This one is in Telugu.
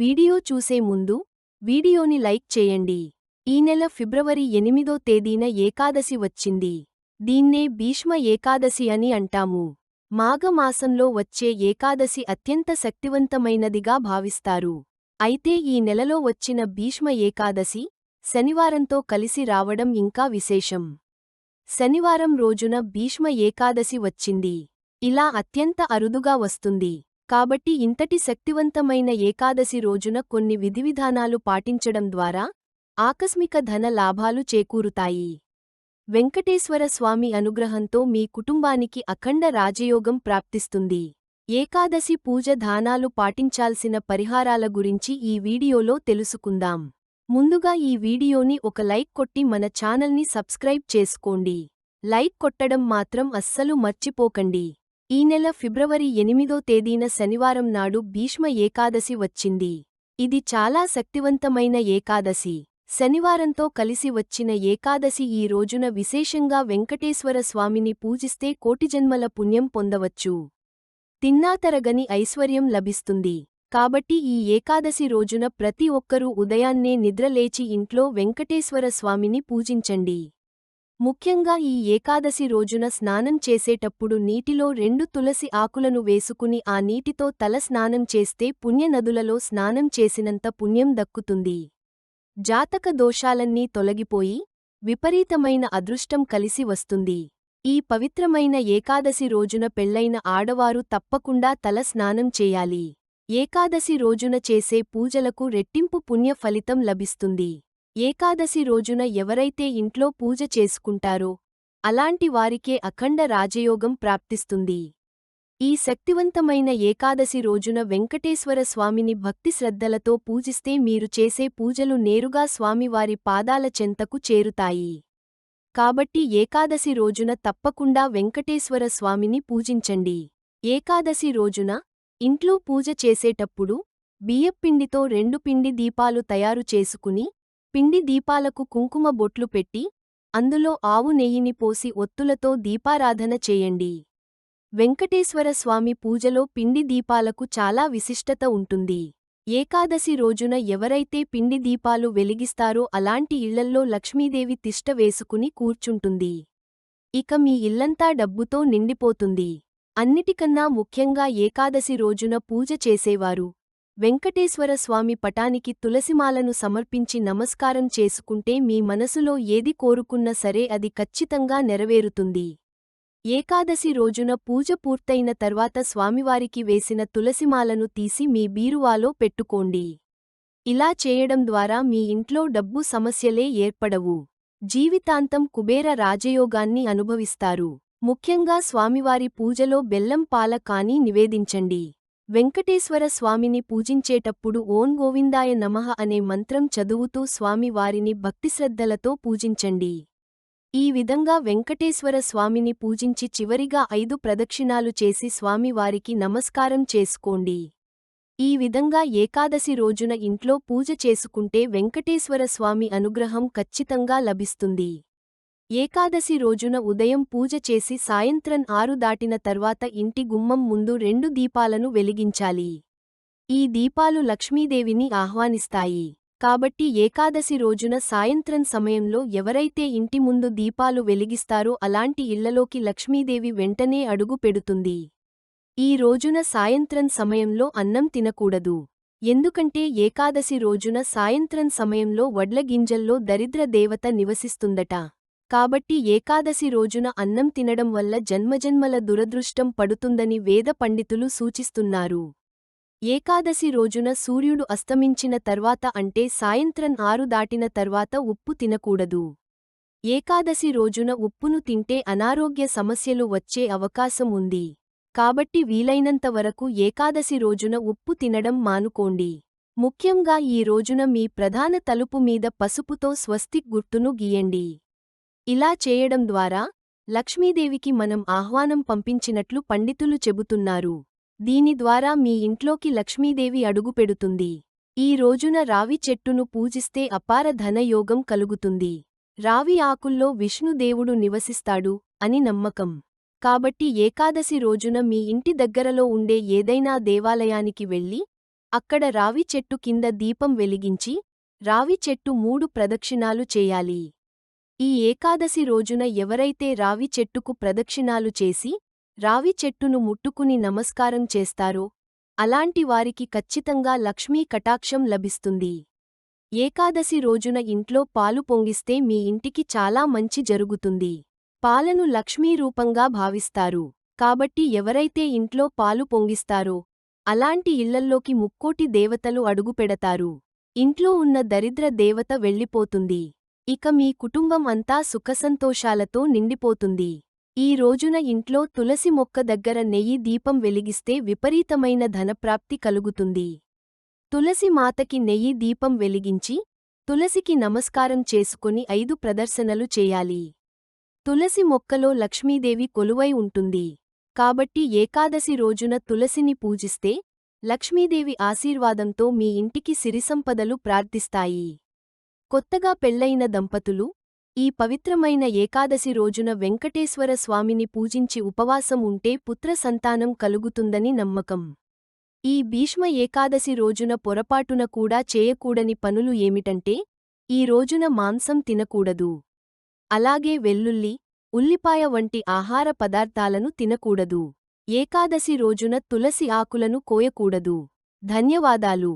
వీడియో చూసే ముందు వీడియోని లైక్ చేయండి. ఈ నెల ఫిబ్రవరి ఎనిమిదో తేదీన ఏకాదశి వచ్చింది. దీన్నే భీష్మ ఏకాదశి అని అంటాము. మాఘమాసంలో వచ్చే ఏకాదశి అత్యంత శక్తివంతమైనదిగా భావిస్తారు. అయితే ఈ నెలలో వచ్చిన భీష్మ ఏకాదశి శనివారంతో కలిసి రావడం ఇంకా విశేషం. శనివారం రోజున భీష్మ ఏకాదశి వచ్చింది. ఇలా అత్యంత అరుదుగా వస్తుంది. కాబట్టి ఇంతటి శక్తివంతమైన ఏకాదశి రోజున కొన్ని విధివిధానాలు పాటించడం ద్వారా ఆకస్మిక ధన లాభాలు చేకూరుతాయి. వెంకటేశ్వర స్వామి అనుగ్రహంతో మీ కుటుంబానికి అఖండ రాజయోగం ప్రాప్తిస్తుంది. ఏకాదశి పూజ దానాలు పాటించాల్సిన పరిహారాల గురించి ఈ వీడియోలో తెలుసుకుందాం. ముందుగా ఈ వీడియోని ఒక లైక్ కొట్టి మన ఛానల్ని సబ్స్క్రైబ్ చేసుకోండి. లైక్ కొట్టడం మాత్రం అస్సలు మర్చిపోకండి. ఈ నెల ఫిబ్రవరి ఎనిమిదో తేదీన శనివారం నాడు భీష్మ ఏకాదశి వచ్చింది. ఇది చాలా శక్తివంతమైన ఏకాదశి. శనివారంతో కలిసి వచ్చిన ఏకాదశి ఈ రోజున విశేషంగా వెంకటేశ్వర స్వామిని పూజిస్తే కోటిజన్మల పుణ్యం పొందవచ్చు. తిన్నాతరగని ఐశ్వర్యం లభిస్తుంది. కాబట్టి ఈ ఏకాదశి రోజున ప్రతి ఒక్కరూ ఉదయాన్నే నిద్రలేచి ఇంట్లో వెంకటేశ్వర స్వామిని పూజించండి. ముఖ్యంగా ఈ ఏకాదశి రోజున స్నానం చేసేటప్పుడు నీటిలో రెండు తులసి ఆకులను వేసుకుని ఆ నీటితో తల స్నానం చేస్తే పుణ్యనదులలో స్నానం చేసినంత పుణ్యం దక్కుతుంది. జాతక దోషాలన్నీ తొలగిపోయి విపరీతమైన అదృష్టం కలిసి వస్తుంది. ఈ పవిత్రమైన ఏకాదశి రోజున పెళ్ళైన ఆడవారు తప్పకుండా తల స్నానం చేయాలి. ఏకాదశి రోజున చేసే పూజలకు రెట్టింపు పుణ్య ఫలితం లభిస్తుంది. ఏకాదశి రోజున ఎవరైతే ఇంట్లో పూజ చేసుకుంటారో అలాంటి వారికే అఖండ రాజయోగం ప్రాప్తిస్తుంది. ఈ శక్తివంతమైన ఏకాదశి రోజున వెంకటేశ్వర స్వామిని భక్తి శ్రద్ధలతో పూజిస్తే మీరు చేసే పూజలు నేరుగా స్వామివారి పాదాల చెంతకు చేరుతాయి. కాబట్టి ఏకాదశి రోజున తప్పకుండా వెంకటేశ్వర స్వామిని పూజించండి. ఏకాదశి రోజున ఇంట్లో పూజ చేసేటప్పుడు బియ్యపిండితో రెండు పిండి దీపాలు తయారు చేసుకుని పిండి దీపాలకు కుంకుమ బొట్లు పెట్టి అందులో ఆవు నెయ్యిని పోసి ఒత్తులతో దీపారాధన చేయండి. వెంకటేశ్వర స్వామి పూజలో పిండి దీపాలకు చాలా విశిష్టత ఉంటుంది. ఏకాదశి రోజున ఎవరైతే పిండి దీపాలు వెలిగిస్తారో అలాంటి ఇళ్ళల్లో లక్ష్మీదేవి తిష్ట వేసుకుని కూర్చుంటుంది. ఇక మీ ఇల్లంతా డబ్బుతో నిండిపోతుంది. అన్నిటికన్నా ముఖ్యంగా ఏకాదశి రోజున పూజ చేసేవారు. వెంకటేశ్వర స్వామి పటానికి తులసిమాలను సమర్పించి నమస్కారం చేసుకుంటే మీ మనసులో ఏది కోరుకున్నా సరే అది ఖచ్చితంగా నెరవేరుతుంది. ఏకాదశి రోజున పూజ పూర్తయిన తర్వాత స్వామివారికి వేసిన తులసిమాలను తీసి మీ బీరువాలో పెట్టుకోండి. ఇలా చేయడం ద్వారా మీ ఇంట్లో డబ్బు సమస్యలే ఏర్పడవు. జీవితాంతం కుబేర రాజయోగాన్ని అనుభవిస్తారు. ముఖ్యంగా స్వామివారి పూజలో బెల్లం పాల కానీ నివేదించండి. వెంకటేశ్వర స్వామిని పూజించేటప్పుడు ఓం గోవిందాయ నమః అనే మంత్రం చదువుతూ స్వామివారిని భక్తిశ్రద్ధలతో పూజించండి. ఈ విధంగా వెంకటేశ్వర స్వామిని పూజించి చివరిగా ఐదు ప్రదక్షిణాలు చేసి స్వామివారికి నమస్కారం చేసుకోండి. ఈ విధంగా ఏకాదశి రోజున ఇంట్లో పూజ చేసుకుంటే వెంకటేశ్వర స్వామి అనుగ్రహం ఖచ్చితంగా లభిస్తుంది. ఏకాదశి రోజున ఉదయం పూజ చేసి సాయంత్రం ఆరు దాటిన తర్వాత ఇంటి గుమ్మం ముందు రెండు దీపాలను వెలిగించాలి. ఈ దీపాలు లక్ష్మీదేవిని ఆహ్వానిస్తాయి. కాబట్టి ఏకాదశి రోజున సాయంత్రం సమయంలో ఎవరైతే ఇంటి ముందు దీపాలు వెలిగిస్తారో అలాంటి ఇళ్ళలోకి లక్ష్మీదేవి వెంటనే అడుగు పెడుతుంది. ఈ రోజున సాయంత్రం సమయంలో అన్నం తినకూడదు. ఎందుకంటే ఏకాదశి రోజున సాయంత్రం సమయంలో వడ్ల గింజల్లో దరిద్ర దేవత నివసిస్తుందట. కాబట్టి ఏకాదశి రోజున అన్నం తినడం వల్ల జన్మజన్మల దురదృష్టం పడుతుందని వేద పండితులు సూచిస్తున్నారు. ఏకాదశి రోజున సూర్యుడు అస్తమించిన తర్వాత అంటే సాయంత్రం ఆరు దాటిన తర్వాత ఉప్పు తినకూడదు. ఏకాదశి రోజున ఉప్పును తింటే అనారోగ్య సమస్యలు వచ్చే అవకాశం ఉంది. కాబట్టి వీలైనంత వరకు ఏకాదశి రోజున ఉప్పు తినడం మానుకోండి. ముఖ్యంగా ఈ రోజున మీ ప్రధాన తలుపు మీద పసుపుతో స్వస్తిక్ గుర్తును గీయండి. ఇలా చేయడం ద్వారా లక్ష్మీదేవికి మనం ఆహ్వానం పంపించినట్లు పండితులు చెబుతున్నారు. దీని ద్వారా మీ ఇంట్లోకి లక్ష్మీదేవి అడుగుపెడుతుంది ఈ రోజున రావి చెట్టును పూజిస్తే అపార ధనయోగం కలుగుతుంది. రావి ఆకుల్లో విష్ణుదేవుడు నివసిస్తాడు అని నమ్మకం. కాబట్టి ఏకాదశి రోజున మీ ఇంటి దగ్గరలో ఉండే ఏదైనా దేవాలయానికి వెళ్ళి అక్కడ రావి చెట్టు కింద దీపం వెలిగించి రావి చెట్టు మూడు ప్రదక్షిణాలు చేయాలి. ఈ ఏకాదశి రోజున ఎవరైతే రావి చెట్టుకు ప్రదక్షిణాలు చేసి రావి చెట్టును ముట్టుకుని నమస్కారం చేస్తారో అలాంటి వారికి ఖచ్చితంగా లక్ష్మీ కటాక్షం లభిస్తుంది. ఏకాదశి రోజున ఇంట్లో పాలు పొంగిస్తే మీ ఇంటికి చాలా మంచి జరుగుతుంది. పాలను లక్ష్మీ రూపంగా భావిస్తారు. కాబట్టి ఎవరైతే ఇంట్లో పాలు పొంగిస్తారో అలాంటి ఇళ్ళల్లోకి ముక్కోటి దేవతలు అడుగుపెడతారు. ఇంట్లో ఉన్న దరిద్ర దేవత వెళ్ళిపోతుంది. ఇక మీ కుటుంబం అంతా సుఖసంతోషాలతో నిండిపోతుంది. ఈ రోజున ఇంట్లో తులసి మొక్క దగ్గర నెయ్యి దీపం వెలిగిస్తే విపరీతమైన ధనప్రాప్తి కలుగుతుంది. తులసి మాతకి నెయ్యి దీపం వెలిగించి తులసికి నమస్కారం చేసుకుని ఐదు ప్రదర్శనలు చేయాలి. తులసి మొక్కలో లక్ష్మీదేవి కొలువై ఉంటుంది. కాబట్టి ఏకాదశి రోజున తులసిని పూజిస్తే లక్ష్మీదేవి ఆశీర్వాదంతో మీ ఇంటికి సిరిసంపదలు ప్రార్థిస్తాయి. కొత్తగా పెళ్ళైన దంపతులు ఈ పవిత్రమైన ఏకాదశి రోజున వెంకటేశ్వర స్వామిని పూజించి ఉపవాసం ఉంటే పుత్ర సంతానం కలుగుతుందని నమ్మకం. ఈ భీష్మ ఏకాదశి రోజున పొరపాటున కూడా చేయకూడని పనులు ఏమిటంటే ఈ రోజున మాంసం తినకూడదు. అలాగే వెల్లుల్లి ఉల్లిపాయ వంటి ఆహార పదార్థాలను తినకూడదు. ఏకాదశి రోజున తులసి ఆకులను కోయకూడదు. ధన్యవాదాలు.